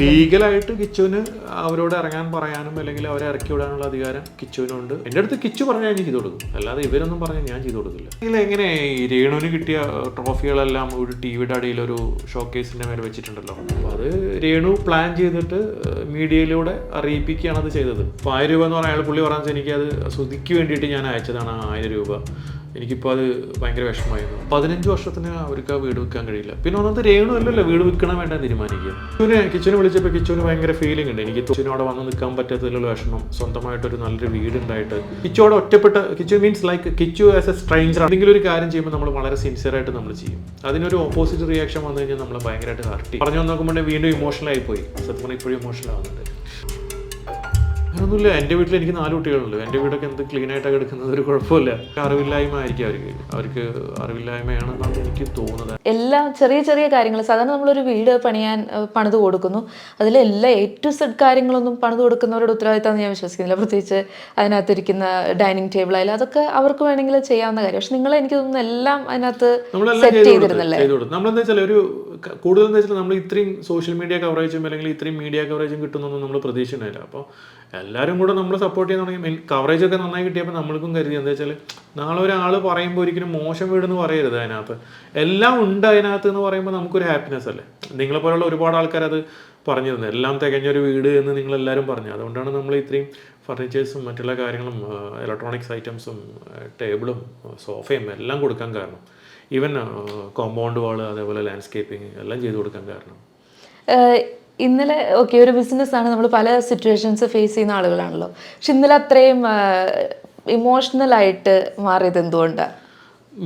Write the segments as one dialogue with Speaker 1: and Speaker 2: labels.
Speaker 1: ലീഗലായിട്ട് കിച്ചുവിന് അവരോട് ഇറങ്ങാൻ പറയാനും അല്ലെങ്കിൽ അവരെ ഇറക്കി വിടാനുള്ള അധികാരം കിച്ചുവിനുണ്ട്. എന്റെ അടുത്ത് കിച്ചു പറഞ്ഞാൽ ഞാൻ ചെയ്തു കൊടുക്കും. അല്ലാതെ ഇവരൊന്നും പറഞ്ഞാൽ ഞാൻ ചെയ്തു കൊടുക്കില്ല. നിങ്ങൾ എങ്ങനെ ഈ രേണുവിന് കിട്ടിയ ട്രോഫികളെല്ലാം ഒരു ടി വിയുടെ അടിയിൽ ഒരു ഷോക്കേസിന്റെ മേലെ വെച്ചിട്ടുണ്ടല്ലോ. അപ്പോൾ അത് രേണു പ്ലാൻ ചെയ്തിട്ട് മീഡിയയിലൂടെ അറിയിപ്പിക്കുകയാണ് അത് ചെയ്തത്. അപ്പോൾ ആയിരം രൂപ എന്ന് പറഞ്ഞാൽ അയാൾ പുള്ളി പറഞ്ഞാൽ അത് ശ്രുതിക്ക് വേണ്ടിയിട്ട് ഞാൻ അയച്ചതാണ് ആ ആയിരം രൂപ. എനിക്കിപ്പോൾ അത് ഭയങ്കര വിഷമമായിരുന്നു. പതിനഞ്ച് വർഷത്തിന് അവർക്ക് ആ വീട് വിൽക്കാൻ കഴിയില്ല. പിന്നെ ഒന്നത് രേണു അല്ലല്ലോ വീട് വിൽക്കണം വേണ്ട തീരുമാനിക്കുക. കിച്ചുവിനെ കിച്ചന് വിളിച്ചപ്പോൾ കിച്ചുവിന് ഭയങ്കര ഫീലിംഗ് ഉണ്ട്. എനിക്ക് കിച്ചുവിനോടെ വന്ന് നിൽക്കാൻ പറ്റാത്തതിലുള്ള വിഷമം സ്വന്തമായിട്ടൊരു നല്ലൊരു വീടുണ്ടായിട്ട് കിച്ചുവോടെ ഒറ്റപ്പെട്ട Kichu means like Kichu as a stranger എന്തെങ്കിലും ഒരു കാര്യം ചെയ്യുമ്പോൾ നമ്മൾ വളരെ സിൻസിയർ ആയിട്ട് നമ്മൾ ചെയ്യും. അതിനൊരു ഓപ്പോസിറ്റ് റിയാക്ഷൻ വന്നു കഴിഞ്ഞാൽ നമ്മൾ ഭയങ്കരമായിട്ട് ഹർട്ട് പറഞ്ഞു നോക്കുമ്പോൾ വീണ്ടും ഇമോഷണൽ ആയി പോയി. സത്യം ഇപ്പോഴും ഇമോഷണൽ ആവുന്നുണ്ട്. അങ്ങനൊന്നുമില്ല എന്റെ വീട്ടിൽ എനിക്ക് നാല് കുട്ടികളുണ്ട്. എന്റെ വീടൊക്കെ എന്ത് ക്ലീൻ ആയിട്ടൊക്കെ എടുക്കുന്നത്? ഒരു കുഴപ്പമില്ല. അറിവില്ലായ്മ ആയിരിക്കും അവർക്ക്. അവർക്ക് അറിവില്ലായ്മയാണെന്നാണ് എനിക്ക് തോന്നുന്നത്.
Speaker 2: എല്ലാ ചെറിയ ചെറിയ കാര്യങ്ങൾ. സാധാരണ നമ്മളൊരു വീട് പണിയാൻ പണിത് കൊടുക്കുന്നു. അതിലെല്ലാ എ ടു സെഡ് കാര്യങ്ങളൊന്നും പണിത് കൊടുക്കുന്നവരുടെ ഉത്തരവാദിത്തം ഞാൻ വിശ്വസിക്കുന്നില്ല. പ്രത്യേകിച്ച് അതിനകത്തിരിക്കുന്ന ഡൈനിങ് ടേബിൾ ആയാലും അതൊക്കെ അവർക്ക് വേണമെങ്കിൽ ചെയ്യാവുന്ന കാര്യം. പക്ഷെ നിങ്ങൾ എനിക്ക് തോന്നുന്നു എല്ലാം അതിനകത്ത് സെറ്റ് ചെയ്തിരുന്നല്ലേ?
Speaker 1: നമ്മളെന്താ വെച്ചാൽ ഒരു കൂടുതൽ എന്താ വെച്ചാൽ നമ്മൾ ഇത്രയും സോഷ്യൽ മീഡിയ കവറേജും അല്ലെങ്കിൽ ഇത്രയും മീഡിയ കവറേജും കിട്ടുന്നൊന്നും നമ്മൾ പ്രതീക്ഷിക്കുന്നില്ല. അപ്പോൾ എല്ലാവരും കൂടെ നമ്മൾ സപ്പോർട്ട് ചെയ്യാൻ തുടങ്ങി. കവറേജ് ഒക്കെ നന്നായി കിട്ടിയപ്പോൾ നമ്മൾക്കും കരുതി. എന്താ വെച്ചാൽ നാളെ ഒരാൾ പറയുമ്പോൾ ഒരിക്കലും മോശം വീടെന്ന് പറയരുത് അതിനകത്ത്. എല്ലാം ഉണ്ട് അതിനകത്ത് എന്ന് പറയുമ്പോൾ നമുക്കൊരു ഹാപ്പിനെസ് അല്ലേ? നിങ്ങളെ പോലുള്ള ഒരുപാട് ആൾക്കാർ അത് പറഞ്ഞു പറഞ്ഞിരുന്നു. എല്ലാം തികഞ്ഞൊരു വീട് എന്ന് നിങ്ങൾ നിങ്ങളെല്ലാവരും പറഞ്ഞു. അതുകൊണ്ടാണ് നമ്മൾ ഇത്രയും ഫർണിച്ചേഴ്സും മറ്റുള്ള കാര്യങ്ങളും ഇലക്ട്രോണിക്സ് ഐറ്റംസും ടേബിളും സോഫയും എല്ലാം കൊടുക്കാൻ കാരണം. ഈവൻ കോമ്പൗണ്ട് വാൾ അതേപോലെ ലാൻഡ്സ്കേപ്പിംഗ് എല്ലാം ചെയ്തു കൊടുക്കാൻ കാരണം.
Speaker 2: ഇന്നലെ ഓക്കെ ഒരു ബിസിനസ്സാണ് നമ്മൾ പല സിറ്റുവേഷൻസ് ഫേസ് ചെയ്യുന്ന ആളുകളാണല്ലോ. പക്ഷെ ഇന്നലെ അത്രയും ഇമോഷണൽ ആയിട്ട് മാറിയത് എന്തുകൊണ്ടാണ്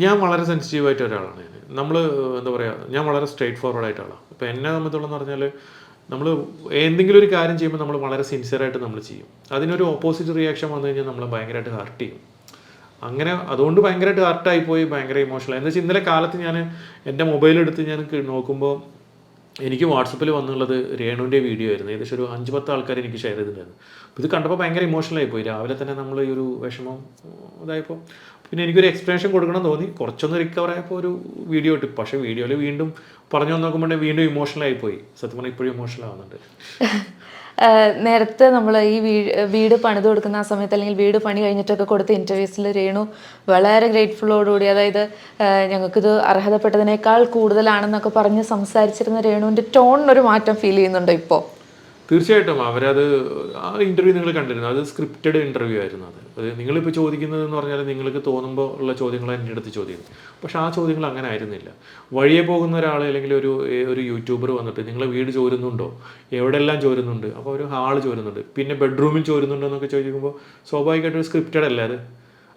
Speaker 1: ഞാൻ വളരെ സെൻസിറ്റീവ് ആയിട്ട് ഒരാളാണ് നമ്മൾ എന്താ പറയുക ഞാൻ വളരെ സ്ട്രേറ്റ് ഫോർവേഡ് ആയിട്ടുള്ള ഇപ്പം എന്നെ സംബന്ധിച്ചോളം പറഞ്ഞാൽ നമ്മൾ എന്തെങ്കിലും ഒരു കാര്യം ചെയ്യുമ്പോൾ നമ്മൾ വളരെ സിൻസിയറായിട്ട് നമ്മൾ ചെയ്യും. അതിനൊരു ഓപ്പോസിറ്റ് റിയാക്ഷൻ വന്നു കഴിഞ്ഞാൽ നമ്മൾ ഭയങ്കരമായിട്ട് ഹർട്ട് ചെയ്യും. അങ്ങനെ അതുകൊണ്ട് ഭയങ്കരമായിട്ട് ഹർട്ടായി പോയി ഭയങ്കര ഇമോഷണൽ എന്താ വെച്ചാൽ ഇന്നലെ കാലത്ത് ഞാൻ എന്റെ മൊബൈൽ എടുത്ത് ഞാൻ നോക്കുമ്പോൾ എനിക്ക് വാട്സപ്പിൽ വന്നുള്ളത് രേണുവിന്റെ വീഡിയോ ആയിരുന്നു. ഏകദേശം ഒരു അഞ്ച് പത്ത് ആൾക്കാർ എനിക്ക് ഷെയർ ചെയ്തിട്ടുണ്ടായിരുന്നു. അപ്പോൾ ഇത് കണ്ടപ്പോൾ ഭയങ്കര ഇമോഷണൽ ആയി പോയി രാവിലെ തന്നെ നമ്മൾ ഈ ഒരു വിഷമം ഇതായപ്പോൾ പിന്നെ എനിക്കൊരു എക്സ്പ്ലനേഷൻ കൊടുക്കണം തോന്നി. കുറച്ചൊന്ന് റിക്കവർ ആയപ്പോൾ ഒരു വീഡിയോ ഇട്ടു. പക്ഷേ വീഡിയോയിൽ വീണ്ടും പറഞ്ഞു നോക്കുമ്പോൾ വീണ്ടും ഇമോഷണൽ പോയി സത്യം പറഞ്ഞാൽ ഇപ്പോഴും ഇമോഷണൽ ആവുന്നുണ്ട്.
Speaker 2: നേരത്തെ നമ്മൾ ഈ വീട് പണിത് കൊടുക്കുന്ന ആ സമയത്ത് അല്ലെങ്കിൽ വീട് പണി കഴിഞ്ഞിട്ടൊക്കെ കൊടുത്ത ഇന്റർവ്യൂസിൽ രേണു വളരെ ഗ്രേറ്റ്ഫുള്ളോടുകൂടി അതായത് ഞങ്ങൾക്കിത് അർഹതപ്പെട്ടതിനേക്കാൾ കൂടുതലാണെന്നൊക്കെ പറഞ്ഞ് സംസാരിച്ചിരുന്ന രേണുവിന്റെ ടോണിനൊരു മാറ്റം ഫീൽ ചെയ്യുന്നുണ്ടോ ഇപ്പോൾ
Speaker 1: തീർച്ചയായിട്ടും. അവരത് ആ ഇന്റർവ്യൂ നിങ്ങൾ കണ്ടിരുന്നു. അത് സ്ക്രിപ്റ്റഡ് ഇന്റർവ്യൂ ആയിരുന്നു അത്. നിങ്ങളിപ്പോൾ ചോദിക്കുന്നത് എന്ന് പറഞ്ഞാൽ നിങ്ങൾക്ക് തോന്നുമ്പോൾ ഉള്ള ചോദ്യങ്ങൾ എന്റെ അടുത്ത് ചോദിക്കുന്നു പക്ഷേ ആ ചോദ്യങ്ങൾ അങ്ങനെ ആയിരുന്നില്ല. വഴിയെ പോകുന്ന ഒരാൾ അല്ലെങ്കിൽ ഒരു ഒരു യൂട്യൂബർ വന്നിട്ട് നിങ്ങളെ വീട് ചോരുന്നുണ്ടോ? എവിടെയെല്ലാം ചോരുന്നുണ്ട്? അപ്പോൾ ഒരു ഹാൾ ചോരുന്നുണ്ട്. പിന്നെ ബെഡ്റൂമിൽ ചോരുന്നുണ്ടോ എന്നൊക്കെ ചോദിക്കുമ്പോൾ സ്വാഭാവികമായിട്ടും ഒരു സ്ക്രിപ്റ്റഡ് അല്ലേ അത്?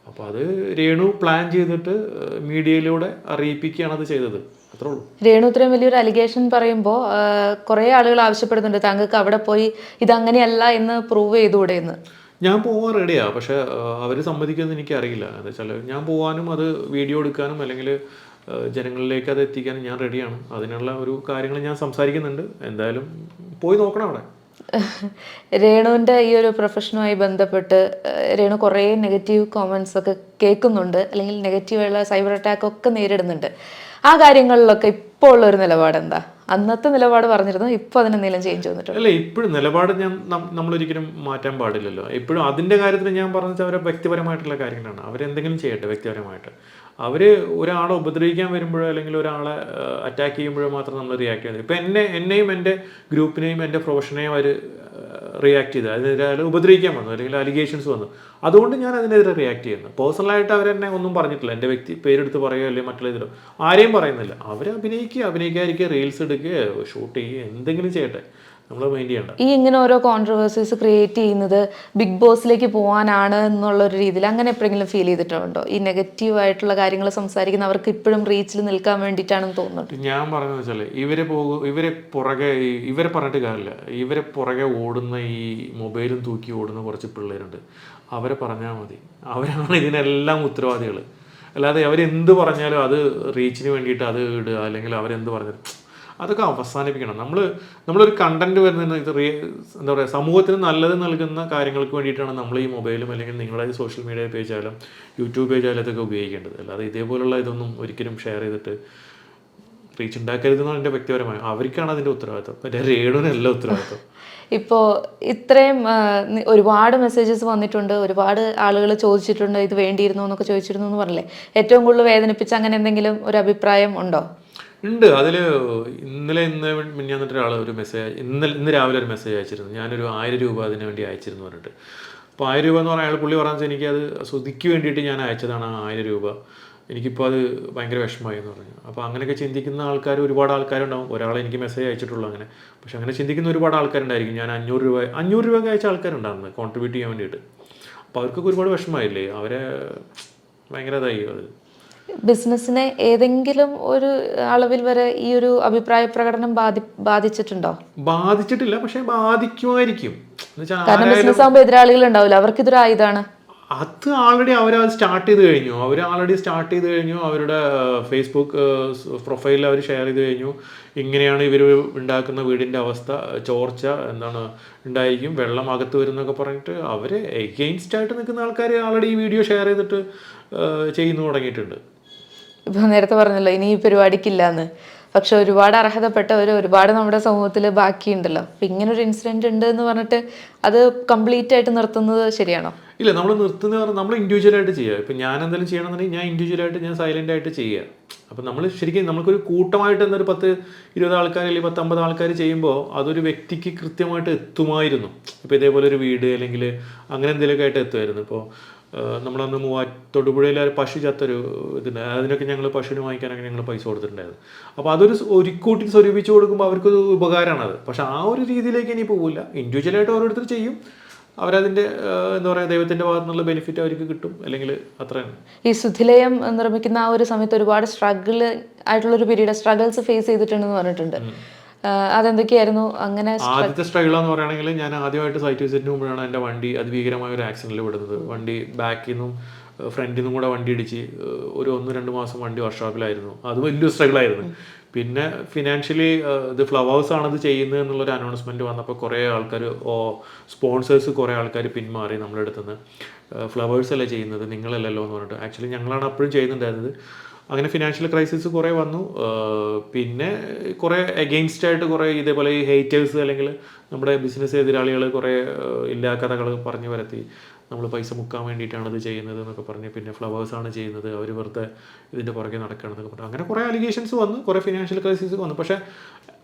Speaker 1: അപ്പോൾ അത് രേണു പ്ലാൻ ചെയ്തിട്ട് മീഡിയയിലൂടെ അറിയിപ്പിക്കുകയാണ് അത് ചെയ്തത്. അത്രേ ഉള്ളൂ.
Speaker 2: രേണു ഇത്രയും വലിയൊരു അലിഗേഷൻ പറയുമ്പോൾ കുറേ ആളുകൾ ആവശ്യപ്പെടുന്നുണ്ട്. താങ്കൾക്ക് അവിടെ പോയി ഇതങ്ങനെയല്ല എന്ന് പ്രൂവ് ചെയ്തുകൂടെ എന്ന്?
Speaker 1: ഞാൻ പോവാൻ റെഡിയാണ് പക്ഷെ അവർ സമ്മതിക്കുമെന്ന് എനിക്കറിയില്ല. എന്താ വെച്ചാൽ ഞാൻ പോവാനും അത് വീഡിയോ എടുക്കാനും അല്ലെങ്കിൽ ജനങ്ങളിലേക്ക് അത് എത്തിക്കാനും ഞാൻ റെഡിയാണ് അതിനുള്ള ഒരു കാര്യങ്ങൾ ഞാൻ സംസാരിക്കുന്നുണ്ട്. എന്തായാലും പോയി നോക്കണം അവിടെ.
Speaker 2: രേണുവിന്റെ ഈ ഒരു പ്രൊഫഷനുമായി ബന്ധപ്പെട്ട് രേണു കുറേ നെഗറ്റീവ് കോമൻസ് ഒക്കെ കേൾക്കുന്നുണ്ട്. അല്ലെങ്കിൽ നെഗറ്റീവായുള്ള സൈബർ അറ്റാക്ക് ഒക്കെ നേരിടുന്നുണ്ട്. ആ കാര്യങ്ങളിലൊക്കെ ഇപ്പോൾ ഉള്ള ഒരു നിലപാട് എന്താ അന്നത്തെ നിലപാട് പറഞ്ഞിരുന്നു ഇപ്പൊ അതിനെന്തെങ്കിലും ചേഞ്ച് വന്നിട്ടുണ്ട്?
Speaker 1: അല്ല ഇപ്പോഴും നിലപാട് ഞാൻ നമ്മൾ ഒരിക്കലും മാറ്റാൻ പാടില്ലല്ലോ. ഇപ്പോഴും അതിന്റെ കാര്യത്തിൽ ഞാൻ പറഞ്ഞത് അവരെ വ്യക്തിപരമായിട്ടുള്ള കാര്യങ്ങളാണ്. അവരെന്തെങ്കിലും ചെയ്യട്ടെ വ്യക്തിപരമായിട്ട്. അവർ ഒരാളെ ഉപദ്രവിക്കാൻ വരുമ്പോഴോ അല്ലെങ്കിൽ ഒരാളെ അറ്റാക്ക് ചെയ്യുമ്പോഴോ മാത്രം നമ്മൾ റിയാക്ട് ചെയ്യുന്നത്. ഇപ്പം എന്നെ എന്നെയും എന്റെ ഗ്രൂപ്പിനെയും എന്റെ പ്രൊഫഷനെയും അവർ റിയാക്ട് ചെയ്ത് അതിനെതിരെ ഉപദ്രവിക്കാൻ വന്നു അല്ലെങ്കിൽ അലിഗേഷൻസ് വന്നു. അതുകൊണ്ട് ഞാൻ അതിനെതിരെ റിയാക്ട് ചെയ്യുന്നു. പേഴ്സണലായിട്ട് അവരെന്നെ ഒന്നും പറഞ്ഞിട്ടില്ല. എന്റെ വ്യക്തി പേരെടുത്ത് പറയുകയോ അല്ലെങ്കിൽ മറ്റുള്ള ഇതിലോ. ആരെയും പറയുന്നില്ല. അവർ അഭിനയിക്കുക അഭിനയിക്കാതിരിക്കുക റീൽസ് എടുക്കുക ഷൂട്ട് ചെയ്യുക എന്തെങ്കിലും ചെയ്യട്ടെ.
Speaker 2: ഈ ഇങ്ങനെ ഓരോ കോൺട്രവേഴ്സീസ് ക്രിയേറ്റ് ചെയ്യുന്നത് ബിഗ് ബോസിലേക്ക് പോകാനാണ് എന്നുള്ള ഒരു രീതിയിൽ അങ്ങനെ എപ്പോഴെങ്കിലും ഫീൽ ചെയ്തിട്ടുണ്ടോ? ഈ നെഗറ്റീവ് ആയിട്ടുള്ള കാര്യങ്ങൾ സംസാരിക്കുന്ന അവർക്ക് ഇപ്പോഴും റീച്ചിൽ നിൽക്കാൻ വേണ്ടിയിട്ടാണെന്ന് തോന്നുന്നത്
Speaker 1: ഞാൻ പറയുന്നത് വെച്ചാൽ ഇവരെ പോകും ഇവരെ പുറകെ ഇവരെ പറഞ്ഞിട്ട് കാര്യമില്ല. ഇവരെ പുറകെ ഓടുന്ന ഈ മൊബൈലും തൂക്കി ഓടുന്ന കുറച്ച് പിള്ളേരുണ്ട്. അവരെ പറഞ്ഞാൽ മതി. അവരാണ് ഇതിനെല്ലാം ഉത്തരവാദികൾ അല്ലാതെ അവരെന്ത് പറഞ്ഞാലും അത് റീച്ചിന് വേണ്ടിയിട്ട് അത് ഇടുക അല്ലെങ്കിൽ അവരെന്ത് പറഞ്ഞാലും അതൊക്കെ അവസാനിപ്പിക്കണം. നമ്മൾ നമ്മളൊരു കണ്ടന്റ് വരുന്ന ഇത് എന്താ പറയുക സമൂഹത്തിന് നല്ലത് നൽകുന്ന കാര്യങ്ങൾക്ക് വേണ്ടിയിട്ടാണ് നമ്മൾ ഈ മൊബൈലും അല്ലെങ്കിൽ നിങ്ങളുടെ സോഷ്യൽ മീഡിയ പേജ് ആയാലും യൂട്യൂബ് പേജ് ആയാലും ഇതൊക്കെ ഉപയോഗിക്കേണ്ടത്. അല്ലാതെ ഇതേപോലുള്ള ഇതൊന്നും ഒരിക്കലും ഷെയർ ചെയ്തിട്ട് റീച്ച് ഉണ്ടാക്കരുതെന്നാണ് എന്റെ വ്യക്തിപരമായ അവർക്കാണ് അതിന്റെ ഉത്തരവാദിത്വം. മറ്റേ രേണുവിനല്ല ഉത്തരവാദിത്വം.
Speaker 2: ഇപ്പോൾ ഇത്രയും ഒരുപാട് മെസ്സേജസ് വന്നിട്ടുണ്ട്. ഒരുപാട് ആളുകൾ ചോദിച്ചിട്ടുണ്ട് ഇത് വേണ്ടിയിരുന്നു? എന്നൊക്കെ ചോദിച്ചിരുന്നു എന്ന് പറഞ്ഞില്ലേ? ഏറ്റവും കൂടുതൽ വേദനിപ്പിച്ച അങ്ങനെ എന്തെങ്കിലും ഒരു അഭിപ്രായം ഉണ്ടോ?
Speaker 1: ഉണ്ട്. അതിൽ ഇന്നലെ ഇന്ന് മിഞ്ഞാന്നിട്ട് ഒരാൾ ഒരു മെസ്സേജ് ഇന്നലെ ഇന്ന് രാവിലെ ഒരു മെസ്സേജ് അയച്ചിരുന്നു. ഞാനൊരു ആയിരം രൂപ അതിന് വേണ്ടി അയച്ചിരുന്നു പറഞ്ഞിട്ട്. അപ്പോൾ ആയിരം രൂപ എന്ന് പറഞ്ഞാൽ അയാൾ പുള്ളി പറഞ്ഞാൽ എനിക്ക് അത് ശ്രുതിക്ക് വേണ്ടിയിട്ട് ഞാൻ അയച്ചതാണ് ആ ആയിരം രൂപ. എനിക്കിപ്പോൾ അത് ഭയങ്കര വിഷമമായി എന്ന് പറഞ്ഞു. അപ്പോൾ അങ്ങനെയൊക്കെ ചിന്തിക്കുന്ന ആൾക്കാർ ഒരുപാട് ആൾക്കാരുണ്ടാവും. ഒരാൾ എനിക്ക് മെസ്സേജ് അയച്ചിട്ടുള്ളൂ അങ്ങനെ. പക്ഷെ അങ്ങനെ ചിന്തിക്കുന്ന ഒരുപാട് ആൾക്കാരുണ്ടായിരിക്കും. ഞാൻ അഞ്ഞൂറ് രൂപ അഞ്ഞൂറ് രൂപ അയച്ച ആൾക്കാരുണ്ടായിരുന്നു. കോൺട്രിബ്യൂട്ട് ചെയ്യാൻ വേണ്ടിയിട്ട്. അപ്പോൾ അവർക്കൊക്കെ ഒരുപാട് വിഷമമായില്ലേ? അവരെ ഭയങ്കര ഇതായി അത്.
Speaker 2: ബിസിനസ്സിനെ ഏതെങ്കിലും ഒരു അളവിൽ വരെ ഈ ഒരു അഭിപ്രായ പ്രകടനം ബാധി ബാധിച്ചിട്ടുണ്ടോ?
Speaker 1: ബാധിച്ചിട്ടില്ല പക്ഷെ ബാധിക്കുമായിരിക്കും.
Speaker 2: കാരണം ബിസിനസ് ആകുമ്പോൾ എതിരാളികൾ ഉണ്ടാവില്ല. അവർക്ക് ഇതൊരു ആയുധാണ്.
Speaker 1: അത് ആൾറെഡി അവർ അത് സ്റ്റാർട്ട് ചെയ്ത് കഴിഞ്ഞു. അവർ ആൾറെഡി സ്റ്റാർട്ട് ചെയ്ത് കഴിഞ്ഞു. അവരുടെ ഫേസ്ബുക്ക് പ്രൊഫൈലിൽ അവർ ഷെയർ ചെയ്ത് കഴിഞ്ഞു. ഇങ്ങനെയാണ് ഇവർ ഉണ്ടാക്കുന്ന വീടിന്റെ അവസ്ഥ ചോർച്ച എന്താണ് ഉണ്ടായിരിക്കും. വെള്ളം അകത്ത് വരുന്നൊക്കെ പറഞ്ഞിട്ട് അവർ എഗെയിൻസ്റ്റ് ആയിട്ട് നിൽക്കുന്ന ആൾക്കാർ ആൾറെഡി ഈ വീഡിയോ ഷെയർ ചെയ്തിട്ട് ചെയ്യുന്നു തുടങ്ങിയിട്ടുണ്ട്.
Speaker 2: ഇപ്പൊ നേരത്തെ പറഞ്ഞല്ലോ ഇനി ഈ പരിപാടിക്കില്ല എന്ന് പക്ഷെ ഒരുപാട് അർഹതപ്പെട്ടവർ ഒരുപാട് നമ്മുടെ സമൂഹത്തിൽ ബാക്കിയുണ്ടല്ലോ. അപ്പൊ ഇങ്ങനെ ഒരു ഇൻസിഡന്റ് ഉണ്ട് എന്ന് പറഞ്ഞിട്ട് അത് കംപ്ലീറ്റ് ആയിട്ട് നിർത്തുന്നത് ശരിയാണോ?
Speaker 1: ഇല്ല നമ്മൾ നിർത്തുന്ന നമ്മൾ ഇൻഡിവിജ്വൽ ആയിട്ട് ചെയ്യുക. ഇപ്പം ഞാൻ എന്തെങ്കിലും ചെയ്യണമെന്നുണ്ടെങ്കിൽ ഞാൻ ഇൻഡിവിജ്വൽ ആയിട്ട് ഞാൻ സൈലന്റ് ആയിട്ട് ചെയ്യുക. അപ്പം നമ്മൾ ശരിക്കും നമുക്കൊരു കൂട്ടമായിട്ട് എന്നൊരു പത്ത് ഇരുപത് ആൾക്കാർ അല്ലെങ്കിൽ പത്ത് അമ്പത് ആൾക്കാർ ചെയ്യുമ്പോൾ അതൊരു വ്യക്തിക്ക് കൃത്യമായിട്ട് എത്തുമായിരുന്നു. ഇപ്പോൾ ഇതേപോലെ ഒരു വീട് അല്ലെങ്കിൽ അങ്ങനെ എന്തെങ്കിലുമൊക്കെ ആയിട്ട് എത്തുമായിരുന്നു. ഇപ്പോൾ നമ്മളന്ന് മൂവാ തൊടുപുഴയിൽ ഒരു പശു ചത്തൊരു ഇതുണ്ട് അതിനൊക്കെ ഞങ്ങൾ പശുവിന് വാങ്ങിക്കാനൊക്കെ ഞങ്ങൾ പൈസ കൊടുത്തിട്ടുണ്ടായിരുന്നു. അപ്പോൾ അതൊരു ഒരു ഒരുക്കൂട്ടി സ്വരൂപിച്ച് കൊടുക്കുമ്പോൾ അവർക്കൊരു ഉപകാരമാണ് അത്. പക്ഷേ ആ ഒരു രീതിയിലേക്ക് ഇനി പോകില്ല ഇൻഡിവിജ്വലായിട്ട് ഓരോരുത്തർ ചെയ്യും. അവരതിന്റെ എന്താ പറയുക ദൈവത്തിന്റെ ഭാഗത്തു നിന്നുള്ള ബെനിഫിറ്റ് അവർക്ക് കിട്ടും. അല്ലെങ്കിൽ അത്ര തന്നെ
Speaker 2: ഈ ശുദ്ധിലയം നിർമ്മിക്കുന്ന ആ ഒരു സമയത്ത് ഒരുപാട് സ്ട്രഗിൾ ആയിട്ടുള്ള ഒരു പീരീഡ് സ്ട്രഗിൾസ് ഫേസ് ചെയ്തിട്ടുണ്ടെന്ന് പറഞ്ഞിട്ടുണ്ട്. അതെന്തൊക്കെയായിരുന്നു? അങ്ങനെ
Speaker 1: ആദ്യത്തെ സ്ട്രഗിൾ എന്ന് പറയുകയാണെങ്കിൽ ഞാൻ ആദ്യമായിട്ട് സൈറ്റ് വിസിറ്റിന് മുമ്പാണ് എന്റെ വണ്ടി അതിഭീകരമായ ഒരു ആക്സിഡന്റിൽ വിടുന്നത് വണ്ടി ബാക്കിൽ നിന്നും ഫ്രണ്ടിൽ നിന്നും കൂടെ വണ്ടി ഇടിച്ച് ഒരു ഒന്ന് രണ്ട് മാസം വണ്ടി വർക്ക്ഷോപ്പിലായിരുന്നു അത് വലിയൊരു സ്ട്രഗിൾ ആയിരുന്നു. പിന്നെ ഫിനാൻഷ്യലി ഇത് ഫ്ലവേഴ്സ് ഇത് ചെയ്യുന്നത് എന്നുള്ളൊരു അനൗൺസ്മെന്റ് വന്നപ്പോൾ കുറേ ആൾക്കാർ ഓ സ്പോൺസേഴ്സ് കുറേ ആൾക്കാർ പിന്മാറി നമ്മുടെ അടുത്തുനിന്ന്. ഫ്ലവേഴ്സ് അല്ലേ ചെയ്യുന്നത്? നിങ്ങളല്ലല്ലോ എന്ന് പറഞ്ഞിട്ട്. ആക്ച്വലി ഞങ്ങളാണ് അപ്പോഴും ചെയ്യുന്നുണ്ടായിരുന്നത്. അങ്ങനെ ഫിനാൻഷ്യൽ ക്രൈസിസ് കുറേ വന്നു. പിന്നെ കുറേ എഗെയിൻസ്റ്റ് ആയിട്ട് കുറേ ഇതേപോലെ ഈ ഹേറ്റേഴ്സ് അല്ലെങ്കിൽ നമ്മുടെ ബിസിനസ് എതിരാളികൾ കുറേ ഇല്ലാ കഥകൾ പറഞ്ഞു വരത്തി നമ്മൾ പൈസ മുക്കാൻ വേണ്ടിയിട്ടാണ് ഇത് ചെയ്യുന്നത് എന്നൊക്കെ പറഞ്ഞ് പിന്നെ ഫ്ലവേഴ്സാണ് ചെയ്യുന്നത്. അവർ വെറുതെ ഇതിന്റെ പുറകെ നടക്കുകയാണെന്നൊക്കെ പറഞ്ഞു. അങ്ങനെ കുറേ അലിഗേഷൻസ് വന്നു കുറേ ഫിനാൻഷ്യൽ ക്രൈസിസ് വന്നു. പക്ഷേ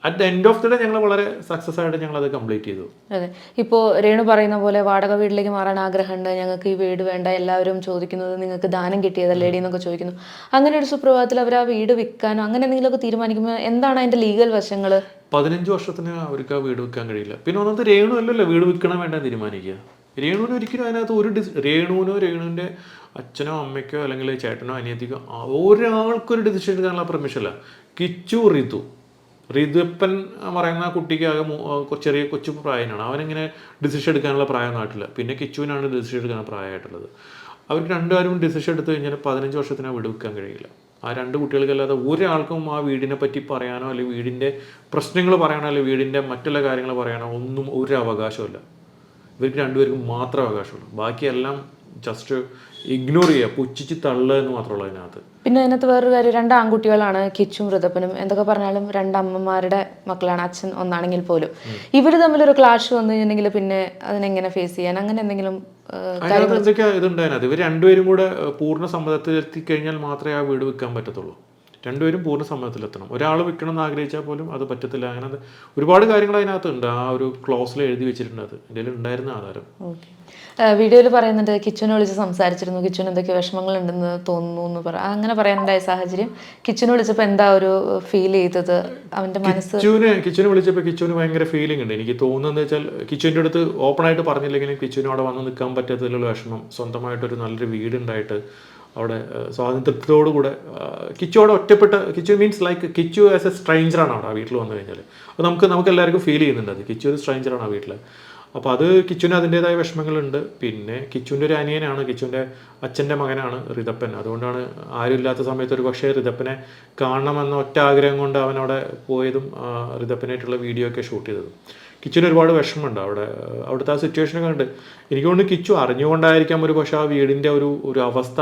Speaker 1: at the end of the day ഞങ്ങൾ വളരെ സക്സസ് ആയിട്ട് ഞങ്ങൾ അത് കംപ്ലീറ്റ് ചെയ്തു.
Speaker 2: അതെ. ഇപ്പോൾ രേണു പറയുന്ന പോലെ വാടക വീട്ടിലേക്ക് മാറാൻ ആഗ്രഹമുണ്ട് ഞങ്ങൾക്ക് ഈ വീട് വേണ്ട എല്ലാവരും ചോദിക്കുന്നത് നിങ്ങൾക്ക് ദാനം കിട്ടിയതല്ലേടി എന്നൊക്കെ ചോദിക്കുന്നു. അങ്ങനെ ഒരു സുപ്രഭാതത്തിൽ അവർ ആ വീട് വിൽക്കാനോ അങ്ങനെ എന്തെങ്കിലുമൊക്കെ തീരുമാനിക്കുമ്പോൾ എന്താണ് അതിന്റെ ലീഗൽ വശങ്ങൾ
Speaker 1: പതിനഞ്ച് വർഷത്തിന് അവർക്ക് ആ വീട് വിൽക്കാൻ കഴിയില്ല. പിന്നെ ഒന്നത് രേണു അല്ലല്ലോ വീട് വിൽക്കണം വേണ്ട തീരുമാനിക്കുക. രേണുവിന് ഒരിക്കലും അതിനകത്ത് ഒരു ഡിസ് രേണുവിനോ രേണുവിന്റെ അച്ഛനോ അമ്മയ്ക്കോ അല്ലെങ്കിൽ ചേട്ടനോ അനിയത്തിക്കോ ഒരാൾക്കൊരു ഡിസിഷൻ എടുക്കാനുള്ള പെർമിഷൻ ഇല്ല. കിച്ചു റിതു. റിതുപ്പൻ പറയുന്ന കുട്ടിക്ക് ആകെ മൂ- ആ കൊ- ചെറിയ കൊച്ചു പ്രായനാണ്. അവനിങ്ങനെ ഡിസിഷൻ എടുക്കാനുള്ള പ്രായം നാട്ടില്ല പിന്നെ കിച്ചുവിനാണ് ഡിസിഷൻ എടുക്കാൻ പ്രായമായിട്ടുള്ളത്. അവർക്ക് രണ്ടുപേരും ഡിസിഷൻ എടുത്തു കഴിഞ്ഞാൽ പതിനഞ്ച് വർഷത്തിന് വിടുവെക്കാൻ കഴിയില്ല. ആ രണ്ട് കുട്ടികൾക്കല്ലാതെ ഒരാൾക്കും ആ വീടിനെ പറ്റി പറയാനോ അല്ലെങ്കിൽ വീടിന്റെ പ്രശ്നങ്ങൾ പറയാനോ അല്ലെങ്കിൽ വീടിന്റെ മറ്റുള്ള കാര്യങ്ങൾ പറയാനോ ഒന്നും ഒരു അവകാശമില്ല ഇവർക്ക് രണ്ടുപേർക്കും മാത്രമേ അവകാശമുള്ളൂ ബാക്കിയെല്ലാം ജസ്റ്റ് ഇഗ്നോർ ചെയ്യുക പുച്ഛിച്ച് തള്ളുക എന്ന് മാത്രമുള്ളൂ അതിനകത്ത്.
Speaker 2: പിന്നെ അതിനകത്ത് വേറൊരു കാര്യം രണ്ട് ആൺകുട്ടികളാണ് കിച്ചും ഋതപ്പനും എന്തൊക്കെ പറഞ്ഞാലും രണ്ട് അമ്മമാരുടെ മക്കളാണ് അച്ഛൻ ഒന്നാണെങ്കിൽ പോലും. ഇവർ തമ്മിലൊരു ക്ലാഷ് വന്നു കഴിഞ്ഞിട്ടുണ്ടെങ്കിൽ പിന്നെ അതിനെങ്ങനെ ഫേസ് ചെയ്യാൻ? അങ്ങനെ എന്തെങ്കിലും
Speaker 1: എന്തൊക്കെയാ ഇതുണ്ടായിരുന്നത്? ഇവർ രണ്ടുപേരും കൂടെ പൂർണ സമ്മതത്തിൽ എത്തിക്കഴിഞ്ഞാൽ മാത്രമേ ആ വീട് വിൽക്കാൻ പറ്റത്തുള്ളൂ. രണ്ടുപേരും പൂർണ സമ്മതത്തിലെത്തണം. ഒരാൾ വിൽക്കണം എന്ന് ആഗ്രഹിച്ചാൽ പോലും അത് പറ്റത്തില്ല. അങ്ങനെ ഒരുപാട് കാര്യങ്ങൾ അതിനകത്ത് ഉണ്ട് ആ ഒരു ക്ലോസിൽ എഴുതി വെച്ചിട്ടുണ്ട് അത്. എന്റെ ഉണ്ടായിരുന്ന ആധാരം.
Speaker 2: വീഡിയോയിൽ പറയുന്നുണ്ട് കിച്ചനെ വിളിച്ച് സംസാരിച്ചിരുന്നു. കിച്ചന് എന്തൊക്കെ വിഷമങ്ങൾ ഉണ്ടെന്ന് തോന്നുന്നു എന്ന് പറ അങ്ങനെ പറയാനുണ്ടായ സാഹചര്യം. കിച്ചനെ വിളിച്ചപ്പോൾ എന്താ ഒരു ഫീൽ ചെയ്തത്? അവന്റെ മനസ്സ്
Speaker 1: കിച്ചുവിന് കിച്ചുവിനെ വിളിച്ചപ്പോൾ കിച്ചുവിന് ഭയങ്കര ഫീലിംഗ് ഉണ്ട്. എനിക്ക് തോന്നുന്നത് വെച്ചാൽ കിച്ചുവിന്റെ അടുത്ത് ഓപ്പൺ ആയിട്ട് പറഞ്ഞില്ലെങ്കിലും കിച്ചുവിന് അവിടെ വന്ന് നിൽക്കാൻ പറ്റാത്തതിലുള്ള വിഷമം. സ്വന്തമായിട്ടൊരു നല്ലൊരു വീടുണ്ടായിട്ട് അവിടെ ഏഹ്, സ്വാതന്ത്ര്യത്തോടു കൂടെ ഏഹ്, കിച്ചു അവിടെ ഒറ്റപ്പെട്ട Kichu means like Kichu as a സ്ട്രേഞ്ചറാണ് അവിടെ ആ വീട്ടിൽ വന്നു കഴിഞ്ഞാൽ അപ്പോൾ നമുക്ക് നമുക്ക് എല്ലാവർക്കും ഫീൽ ചെയ്യുന്നുണ്ട് അത്. കിച്ചു ഒരു സ്ട്രേഞ്ചറാണ് ആ വീട്ടിൽ അപ്പോൾ അത് കിച്ചുവിന് അതിന്റെതായ വിഷമങ്ങളുണ്ട്. പിന്നെ കിച്ചുവിന്റെ ഒരു അനിയനാണ് കിച്ചുവിന്റെ അച്ഛന്റെ മകനാണ് റിതപ്പൻ. അതുകൊണ്ടാണ് ആരുമില്ലാത്ത സമയത്ത് ഒരു പക്ഷേ റിതപ്പനെ കാണണമെന്ന ഒറ്റ ആഗ്രഹം കൊണ്ട് അവനവിടെ പോയതും റിതപ്പനായിട്ടുള്ള വീഡിയോ ഒക്കെ ഷൂട്ട് ചെയ്തതും. കിച്ചുവിന് ഒരുപാട് വിഷമമുണ്ട് അവിടെ. അവിടുത്തെ ആ സിറ്റുവേഷനൊക്കെ ഉണ്ട് എനിക്ക് തോന്നുന്നു കിച്ചു അറിഞ്ഞുകൊണ്ടായിരിക്കാം ഒരു പക്ഷേ ആ വീടിന്റെ ഒരു ഒരു അവസ്ഥ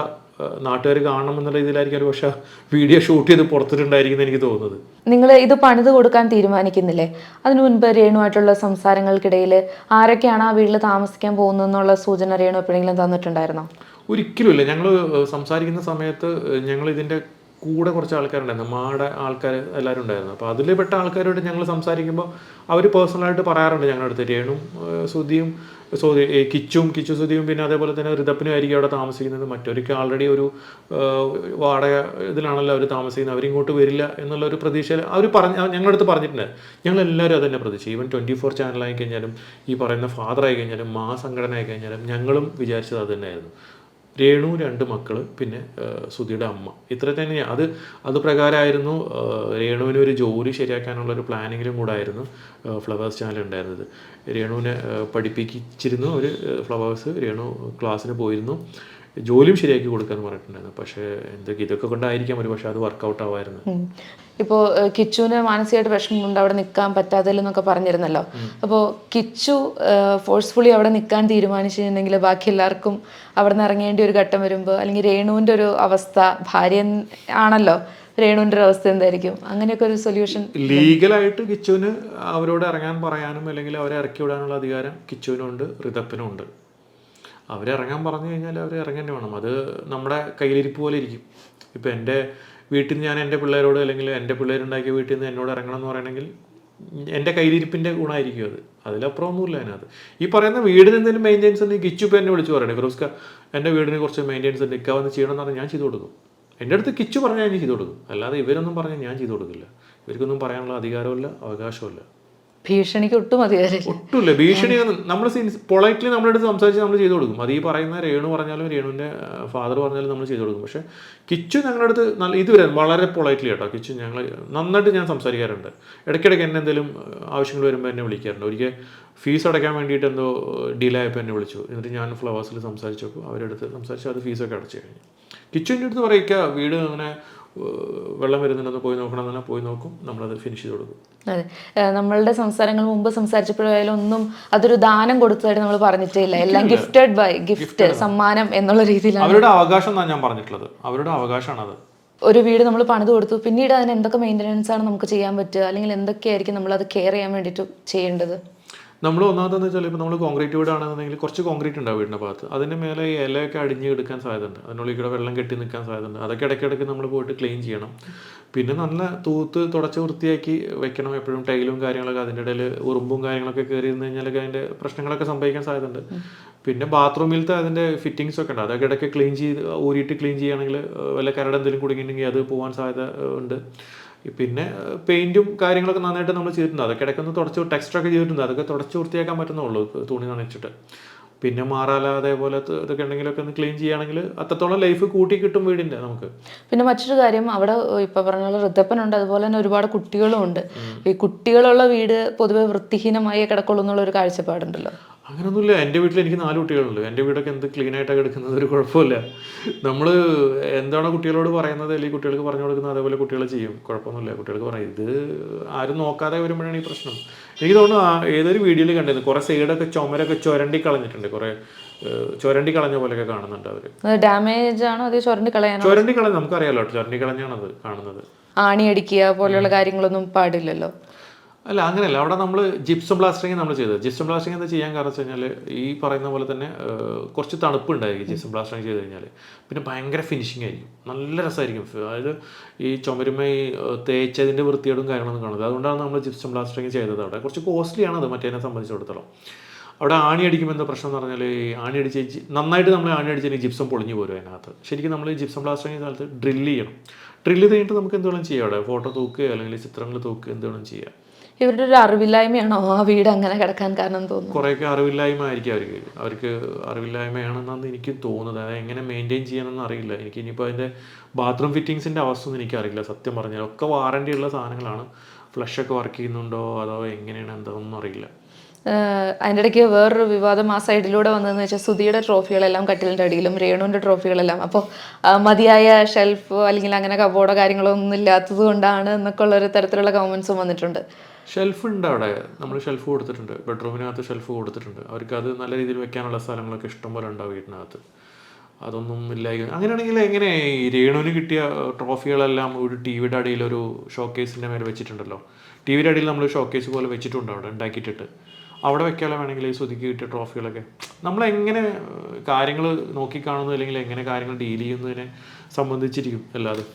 Speaker 1: നാട്ടുകാർ കാണണം എന്നുള്ള രീതിയിലായിരിക്കും ഒരു പക്ഷേ വീഡിയോ ഷൂട്ട് ചെയ്ത് പുറത്തിട്ടുണ്ടായിരിക്കും എനിക്ക് തോന്നുന്നത്.
Speaker 2: നിങ്ങൾ ഇത് പണിത് കൊടുക്കാൻ തീരുമാനിക്കുന്നില്ലേ? അതിനു മുൻപ് രേണുമായിട്ടുള്ള സംസാരങ്ങൾക്കിടയിൽ ആരൊക്കെയാണ് ആ വീട്ടിൽ താമസിക്കാൻ പോകുന്നതെന്നുള്ള സൂചന രേണു എപ്പോഴെങ്കിലും തന്നിട്ടുണ്ടായിരുന്നോ?
Speaker 1: ഒരിക്കലുമില്ല. ഞങ്ങൾ സംസാരിക്കുന്ന സമയത്ത് ഞങ്ങൾ ഇതിന്റെ കൂടെ കുറച്ച് ആൾക്കാരുണ്ടായിരുന്നു. നമ്മുടെ ആൾക്കാർ എല്ലാവരും ഉണ്ടായിരുന്നു. അപ്പോൾ അതിൽ പെട്ട ആൾക്കാരോട് ഞങ്ങൾ സംസാരിക്കുമ്പോൾ അവർ പേഴ്സണലായിട്ട് പറയാറുണ്ട് ഞങ്ങളുടെ അടുത്ത് രേണും സുതിയും ഈ കിച്ചും കിച്ചു സുധിയും പിന്നെ അതേപോലെ തന്നെ ഋതപ്പിനും ആയിരിക്കും അവിടെ താമസിക്കുന്നത്. മറ്റൊരിക്കൽ ആൾറെഡി ഒരു വാടക ഇതിലാണല്ലോ അവർ താമസിക്കുന്നത്. അവരിങ്ങോട്ട് വരില്ല എന്നുള്ള ഒരു പ്രതീക്ഷയിൽ അവർ പറഞ്ഞ ഞങ്ങളുടെ അടുത്ത് പറഞ്ഞിട്ടുണ്ട്. ഞങ്ങൾ എല്ലാവരും അത് പ്രതീക്ഷ ഈവൻ ട്വന്റി ഫോർ ചാനലായി കഴിഞ്ഞാലും ഈ പറയുന്ന ഫാദർ ആയി കഴിഞ്ഞാലും മാ സംഘടന ആയി കഴിഞ്ഞാലും ഞങ്ങളും വിചാരിച്ചത് അത് തന്നെയായിരുന്നു. രേണു രണ്ട് മക്കൾ പിന്നെ സുധിയുടെ അമ്മ. ഇത്ര തന്നെ അത് അത് പ്രകാരമായിരുന്നു രേണുവിന് ഒരു ജോലി ശരിയാക്കാനുള്ള ഒരു പ്ലാനിങ്ങിലും കൂടെ ആയിരുന്നു ഫ്ലവേഴ്സ് ചാനൽ ഉണ്ടായിരുന്നത്. രേണുവിനെ പഠിപ്പിച്ചിരുന്നു ഒരു ഫ്ലവേഴ്സ്. രേണു ക്ലാസ്സിന് പോയിരുന്നു. ജോലിയും ശരിയാക്കി കൊടുക്കാന്ന് പറഞ്ഞിട്ടുണ്ടായിരുന്നു. പക്ഷേ എന്തൊക്കെ ഇതൊക്കെ കൊണ്ടായിരിക്കാം ഒരു പക്ഷേ അത് വർക്കൗട്ട് ആവായിരുന്നു.
Speaker 2: ഇപ്പോൾ കിച്ചുവിന് മാനസികമായിട്ട് വിഷമമുണ്ട് അവിടെ നിൽക്കാൻ പറ്റാത്തതിലെന്നൊക്കെ പറഞ്ഞിരുന്നല്ലോ. അപ്പോൾ കിച്ചു ഫോഴ്സ്ഫുള്ളി അവിടെ നിൽക്കാൻ തീരുമാനിച്ചിട്ടുണ്ടെങ്കിൽ ബാക്കി എല്ലാവർക്കും അവിടെ നിന്ന് ഇറങ്ങേണ്ട ഒരു ഘട്ടം വരുമ്പോൾ അല്ലെങ്കിൽ രേണുവിന്റെ ഒരു അവസ്ഥ ഭാര്യ ആണല്ലോ രേണുവിന്റെ ഒരു അവസ്ഥ എന്തായിരിക്കും? അങ്ങനെയൊക്കെ ഒരു സൊല്യൂഷൻ
Speaker 1: ലീഗലായിട്ട് കിച്ചുവിന് അവരോട് ഇറങ്ങാൻ പറയാനും അല്ലെങ്കിൽ അവരെ ഇറക്കി വിടാനുള്ള അധികാരം കിച്ചുവിനുണ്ട് റിതപ്പിനുണ്ട്. ഉണ്ട് അവരിറങ്ങാൻ പറഞ്ഞു കഴിഞ്ഞാൽ അവർ ഇറങ്ങേണ്ടി വേണം. അത് നമ്മുടെ കയ്യിലിരിപ്പ് പോലെ ഇരിക്കും. ഇപ്പം എന്റെ വീട്ടിൽ ഞാൻ എന്റെ പിള്ളേരോട് അല്ലെങ്കിൽ എന്റെ പിള്ളേരുണ്ടാക്കിയ വീട്ടിൽ നിന്ന് എന്നോട് ഇറങ്ങണം എന്ന് പറയണമെങ്കിൽ എന്റെ കയ്യിലിരിപ്പിന്റെ ഗുണമായിരിക്കും അത്. അതിലപ്പുറം ഒന്നുമില്ല അതിനകത്ത്. ഈ പറയുന്ന വീടിന് എന്തെങ്കിലും മെയിന്റെയിൻസ് കിച്ചു ഇപ്പം എന്നെ വിളിച്ച് പറയണേ. ഫിറോസ്ക എന്റെ വീടിന് കുറച്ച് മെയിന്റെയിൻസ് ഉണ്ട്. ഇക്കാവെന്ന് ചെയ്യണം എന്ന് പറഞ്ഞാൽ ഞാൻ ചെയ്തു കൊടുക്കും. എന്റെ അടുത്ത് കിച്ചു പറഞ്ഞാൽ ഞാൻ ചെയ്തു കൊടുക്കും. അല്ലാതെ ഇവരൊന്നും പറഞ്ഞാൽ ഞാൻ ചെയ്തു കൊടുക്കില്ല. ഇവർക്കൊന്നും പറയാനുള്ള അധികാരമില്ല അവകാശമില്ല.
Speaker 2: ഭീഷണിക്ക് ഒട്ടും അധികാരമില്ല.
Speaker 1: ഒട്ടുമില്ല. ഭീഷണി നമ്മൾ പൊളൈറ്റ്ലി നമ്മളെടുത്ത് സംസാരിച്ച് നമ്മൾ ചെയ്തു കൊടുക്കും. അത് ഈ പറയുന്ന രേണു പറഞ്ഞാലും രേണുവിന്റെ ഫാദർ പറഞ്ഞാലും നമ്മൾ ചെയ്തു കൊടുക്കും. പക്ഷേ കിച്ചു ഞങ്ങളുടെ അടുത്ത് നല്ല ഇതുവരെ വളരെ പൊളൈറ്റ്ലി കേട്ടോ. കിച്ചു ഞങ്ങൾ നന്നായിട്ട് ഞാൻ സംസാരിക്കാറുണ്ട്. ഇടയ്ക്കിടയ്ക്ക് എന്നെ എന്തെങ്കിലും ആവശ്യങ്ങൾ വരുമ്പോൾ എന്നെ വിളിക്കാറുണ്ട്. ഒരിക്കൽ ഫീസ് അടയ്ക്കാൻ വേണ്ടിയിട്ട് എന്തോ ഡിലേ ആയപ്പോൾ എന്നെ വിളിച്ചു. എന്നിട്ട് ഞാൻ ഫ്ലവേഴ്സിൽ സംസാരിച്ചപ്പോൾ അവരെടുത്ത് സംസാരിച്ച് അത് ഫീസൊക്കെ അടച്ചു കഴിഞ്ഞു. കിച്ചുവിന്റെ അടുത്ത് പറയിക്കുക വീട് അങ്ങനെ വെള്ളം വരുന്നുണ്ടെന്ന് പോയി നോക്കണം എന്ന് പോയി നോക്കും. നമ്മളത് ഫിനിഷ് ചെയ്ത് കൊടുക്കും.
Speaker 2: അതെ. നമ്മളുടെ സംസാരങ്ങൾ മുമ്പ് സംസാരിച്ചപ്പോഴായാലും ഒന്നും അതൊരു ദാനം കൊടുത്തതായിട്ട് നമ്മൾ പറഞ്ഞിട്ടേ ഇല്ല. എല്ലാം ഗിഫ്റ്റഡ് ബൈ ഗിഫ്റ്റ് സമ്മാനം എന്നുള്ള രീതിയിലാണ്.
Speaker 1: അവരുടെ അവകാശം എന്നാണ് ഞാൻ പറഞ്ഞിട്ടുള്ളത്. അവരുടെ അവകാശമാണ് അത്
Speaker 2: ഒരു വീട് നമ്മൾ പണിത് കൊടുത്തു. പിന്നീട് അതിന് എന്തൊക്കെ മെയിന്റനൻസ് ആണ് നമുക്ക് ചെയ്യാൻ പറ്റുക? അല്ലെങ്കിൽ എന്തൊക്കെയായിരിക്കും നമ്മൾ അത് കെയർ ചെയ്യാൻ വേണ്ടിയിട്ട് ചെയ്യേണ്ടത്?
Speaker 1: നമ്മൾ ഒന്നാമതെന്ന് വെച്ചാൽ ഇപ്പോൾ നമ്മൾ കോൺക്രീറ്റ് വീടാണെന്നുണ്ടെങ്കിൽ കുറച്ച് കോൺക്രീറ്റ് ഉണ്ടാവും വീടിന്റെ ഭാഗത്ത്. അതിന്റെ മേലെ ഈ ഇലയൊക്കെ അടിഞ്ഞ് എടുക്കാൻ സാധ്യതയുണ്ട്. അതിനുള്ളിൽ കൂടെ വെള്ളം കെട്ടി നിൽക്കാൻ സാധ്യതയുണ്ട്. അതൊക്കെ ഇടയ്ക്കിടയ്ക്ക് നമ്മൾ പോയിട്ട് ക്ലീൻ ചെയ്യണം. പിന്നെ നല്ല തൂത്ത് തുടച്ച് വൃത്തിയാക്കി വെക്കണം. എപ്പോഴും ടൈലും കാര്യങ്ങളൊക്കെ അതിന്റെ ഇടയിൽ ഉറുമ്പും കാര്യങ്ങളൊക്കെ കയറി നിന്ന് കഴിഞ്ഞാലൊക്കെ അതിന്റെ പ്രശ്നങ്ങളൊക്കെ സംഭവിക്കാൻ സാധ്യതയുണ്ട്. പിന്നെ ബാത്റൂമിലത്തെ അതിന്റെ ഫിറ്റിങ്സ് ഒക്കെ ഉണ്ട്. അതൊക്കെ ഇടയ്ക്ക് ക്ലീൻ ചെയ്ത് ഊരിയിട്ട് ക്ലീൻ ചെയ്യുകയാണെങ്കിൽ വല്ല കരട് എന്തെങ്കിലും കുടുങ്ങിയിട്ടുണ്ടെങ്കിൽ അത് പോകാൻ സാധ്യത ഉണ്ട്. പിന്നെ പെയിന്റും കാര്യങ്ങളൊക്കെ നന്നായിട്ട് നമ്മൾ ചെയ്തിട്ടുണ്ട്. അതൊക്കെ ഇടയ്ക്കൊന്ന് തുടച്ച് ടെക്സ്റ്ററൊക്കെ ചെയ്തിട്ടുണ്ട്. അതൊക്കെ തുടച്ച് വൃത്തിയാക്കാൻ പറ്റുന്നുള്ളൂ തുണി നനച്ചിട്ട്. പിന്നെ മാറാല അതേപോലെ ഇതൊക്കെ ഉണ്ടെങ്കിലൊക്കെ ഒന്ന് ക്ലീൻ ചെയ്യുകയാണെങ്കിൽ അത്രത്തോളം ലൈഫ് കൂട്ടി കിട്ടും വീടിന്റെ നമുക്ക്.
Speaker 2: പിന്നെ മറ്റൊരു കാര്യം അവിടെ ഇപ്പൊ പറഞ്ഞ വൃദ്ധപ്പനുണ്ട് അതുപോലെ തന്നെ ഒരുപാട് കുട്ടികളും ഉണ്ട്. ഈ കുട്ടികളുള്ള വീട് പൊതുവെ വൃത്തിഹീനമായി കിടക്കുള്ളൂ എന്നുള്ള ഒരു കാഴ്ചപ്പാടുണ്ടല്ലോ.
Speaker 1: അങ്ങനൊന്നുമില്ല. എന്റെ വീട്ടിൽ എനിക്ക് നാല് കുട്ടികളുണ്ട്. എന്റെ വീടൊക്കെ എന്ത് ക്ലീൻ ആയിട്ടൊക്കെ എടുക്കുന്നത് ഒരു കുഴപ്പമില്ല നമ്മൾ എന്താണോ കുട്ടികളോട് പറയുന്നത് അല്ലെങ്കിൽ കുട്ടികൾക്ക് പറഞ്ഞു കൊടുക്കുന്നത് അതേപോലെ കുട്ടികൾ ചെയ്യും. കുഴപ്പമൊന്നുമില്ല. കുട്ടികൾക്ക് പറയും. ഇത് ആരും നോക്കാതെ വരുമ്പോഴാണ് ഈ പ്രശ്നം. എനിക്ക് തോന്നുന്നു ഏതൊരു വീഡിയോയിൽ കണ്ടിരുന്നു കുറേ സൈഡൊക്കെ ചുമരൊക്കെ ചുരണ്ടി കളഞ്ഞിട്ടുണ്ട്. കുറേ ചുരണ്ടി കളഞ്ഞ പോലെയൊക്കെ കാണുന്നുണ്ട് അവർ
Speaker 2: ഡാമേജ് ആണോ അതേ ചുരണ്ടി കളയാനോ?
Speaker 1: ചുരണ്ടി കളഞ്ഞ നമുക്കറിയാലോ ചുരണ്ടി കളഞ്ഞാണത് കാണുന്നത്.
Speaker 2: ആണി അടിക്കുക പോലെയുള്ള കാര്യങ്ങളൊന്നും പാടില്ലല്ലോ.
Speaker 1: അല്ല അങ്ങനെയല്ല. അവിടെ നമ്മൾ ജിപ്സം ബ്ലാസ്റ്റിംഗ് നമ്മൾ ചെയ്തത്. ജിപ്സം ബ്ലാസ്റ്റിംഗ് എന്താ ചെയ്യാൻ കാരണം വെച്ച് കഴിഞ്ഞാൽ ഈ പറയുന്ന പോലെ തന്നെ കുറച്ച് തണുപ്പ് ഉണ്ടായിരിക്കും ജിപ്സം ബ്ലാസ്റ്റിംഗ് ചെയ്ത് കഴിഞ്ഞാൽ പിന്നെ ഭയങ്കര ഫിനിഷിംഗ് ആയിരിക്കും. നല്ല രസമായിരിക്കും അതായത് ഈ ചുമരുമ ഈ തേച്ചതിന്റെ വൃത്തിയോടും കാര്യങ്ങളൊന്നും കാണുന്നത് അതുകൊണ്ടാണ് നമ്മൾ ജിപ്സം ബ്ലാസ്റ്റിംഗ് ചെയ്തത് അവിടെ. കുറച്ച് കോസ്റ്റ്ലിയാണ് അത് മറ്റേനെ സംബന്ധിച്ചിടത്തോളം. അവിടെ ആണി അടിക്കുമ്പോൾ പ്രശ്നം എന്ന് പറഞ്ഞാൽ ഈ ആണി അടിച്ച് നന്നായിട്ട് നമ്മൾ ആണി അടിച്ചാൽ ജിപ്സം പൊളിഞ്ഞു പോരും അതിനകത്ത്. ശരിക്കും നമ്മൾ ജിപ്സം ബ്ലാസ്റ്റിംഗ് സ്ഥലത്ത് ഡ്രില്ല് ചെയ്യണം. ഡ്രില്ല് കഴിഞ്ഞിട്ട് നമുക്ക് എന്ത് വേണം ചെയ്യാം അവിടെ? ഫോട്ടോ തൂക്കുക അല്ലെങ്കിൽ ചിത്രങ്ങൾ തൂക്കുക എന്ത് വേണം ചെയ്യാം?
Speaker 2: ഇവരുടെ ഒരു അറിവില്ലായ്മയാണോ ആ വീട് അങ്ങനെ കിടക്കാൻ കാരണം തോന്നുന്നു?
Speaker 1: കുറേയൊക്കെ അറിവില്ലായ്മ ആയിരിക്കും അവർക്ക്. അവർക്ക് അറിവില്ലായ്മയാണെന്നാണ് എനിക്ക് തോന്നുന്നത്. അത് എങ്ങനെ മെയിന്റെയിൻ ചെയ്യണമെന്ന് അറിയില്ല. എനിക്ക് ഇനിയിപ്പോൾ അതിന്റെ ബാത്റൂം ഫിറ്റിങ്സിന്റെ അവസ്ഥ ഒന്നും എനിക്കറിയില്ല സത്യം പറഞ്ഞാൽ ഒക്കെ വാറണ്ടി ഉള്ള സാധനങ്ങളാണ്. ഫ്ലഷ് ഒക്കെ വർക്ക് ചെയ്യുന്നുണ്ടോ? അതോ എങ്ങനെയാണ്? എന്താണെന്നൊന്നും അറിയില്ല.
Speaker 2: അതിന്റെ ഇടയ്ക്ക് വേറൊരു വിവാദം ആ സൈഡിലൂടെ വന്നതെന്ന് വെച്ചാൽ സുധിയുടെ ട്രോഫികളെല്ലാം കട്ടിലിന്റെ അടിയിലും രേണുവിന്റെ ട്രോഫികളെല്ലാം. അപ്പോൾ മതിയായ ഷെൽഫ് അല്ലെങ്കിൽ അങ്ങനെ കബോർഡോ കാര്യങ്ങളോ ഒന്നും ഇല്ലാത്തത് കൊണ്ടാണ് എന്നൊക്കെ ഉള്ള ഒരു തരത്തിലുള്ള കമൻസും വന്നിട്ടുണ്ട്.
Speaker 1: ഷെൽഫ് ഉണ്ട് അവിടെ. നമ്മൾ ഷെൽഫ് കൊടുത്തിട്ടുണ്ട്. ബെഡ്റൂമിനകത്ത് ഷെൽഫ് കൊടുത്തിട്ടുണ്ട്. അവർക്ക് അത് നല്ല രീതിയിൽ വെക്കാനുള്ള സ്ഥലങ്ങളൊക്കെ ഇഷ്ടംപോലെ ഉണ്ടാവും വീട്ടിനകത്ത് അതൊന്നും ഇല്ല. അങ്ങനെയാണെങ്കിൽ എങ്ങനെ? ഈ രേണുവിന് കിട്ടിയ ട്രോഫികളെല്ലാം ഒരു ടി വിയുടെ അടിയിൽ ഒരു ഷോക്കേസിന്റെ മേലെ വെച്ചിട്ടുണ്ടല്ലോ. ടി വിയുടെ അടിയിൽ നമ്മൾ ഷോക്കേസ് പോലെ വെച്ചിട്ടുണ്ട് അവിടെ ഉണ്ടാക്കിയിട്ടിട്ട്. അവിടെ വെക്കാലോ വേണമെങ്കിൽ ഈ സുതിക്ക് കിട്ടിയ ട്രോഫികളൊക്കെ. നമ്മൾ എങ്ങനെ കാര്യങ്ങൾ നോക്കിക്കാണുന്നു അല്ലെങ്കിൽ എങ്ങനെ കാര്യങ്ങൾ ഡീൽ ചെയ്യുന്നതിനെ സംബന്ധിച്ചിരിക്കും അല്ലാതെ